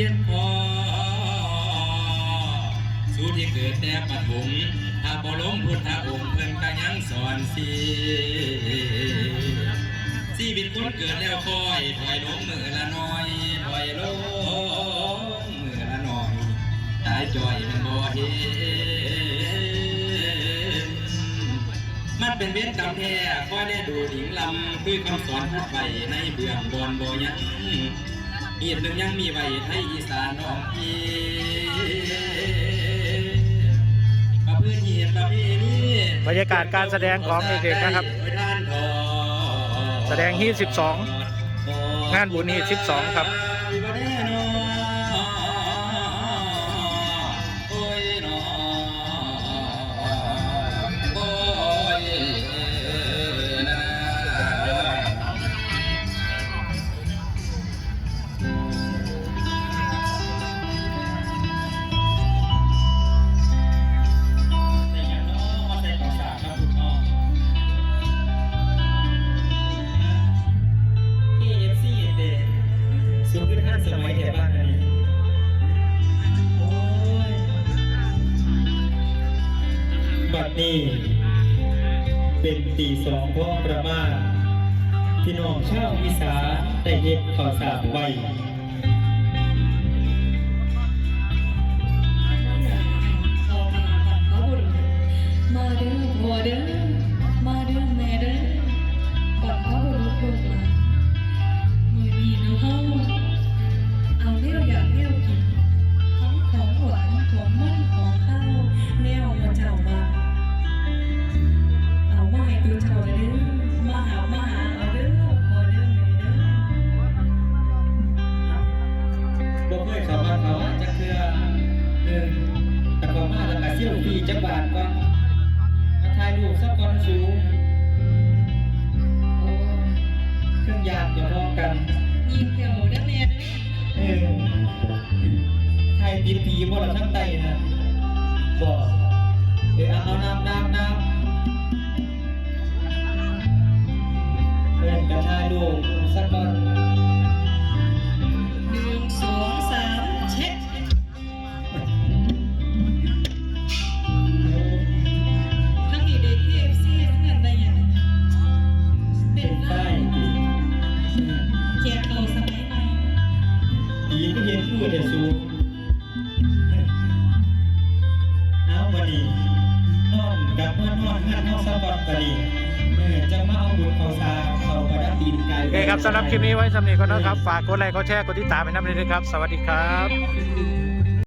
พียนพอสู่ที่เกิดแต่ปฐมถ้าบ่ล้มพุทธองค์เพิ่นก็ยังสอนสิชีวิตคนเกิดแล้วคอยถอยลงมือละน้อยถอยลงมือละน้อยตายจ่อยมันบ่เห็นมันเป็นเวรกรรมแท้คอยได้ดูหญิงลำคือคำสอนพูดไปในเบื้องบนบ่ยัง อีกหนึ่งยังมีไว้ไทยอีสานน้องพีประพื้นเหตุประเพณีบรรยากาศการแสดงของเด็กๆนะครับ แสดงฮีท12 งานบุญฮีท12 ครับ นี่ เป็นตีสองพ่อประมาณพี่น้องชาวอีสานได้เห็ดข่าวสารไว้ ก็เซี่ยวฟรีจักบาทก่อนมาถ่ายรูปสักก่อนสูงโอ้ยเครื่องยากอย่ามองกันยิงเกี่ยวเด้อแม่เด้อเออไทยติดผีบ่ละทั้งไตนะบ่เออเอาเอาน้ำน้ำน้ำเพื่อนกันถ่ายรูปสักก่อน ผีก็เห็นคือแต่สูงเอาบัดนี้นอนกับเมื่อนอนงานเฮาสักก่อนบัดนี้เมื่อจะมาเอาบุญเขาสาเขาประดับดินไกลโอเคครับสำหรับคลิปนี้ไว้สำหรับนี้ก่อนนะครับ ฝากกดไลค์กดแชร์กดติดตามให้น้ำเลยนะครับ สวัสดีครับ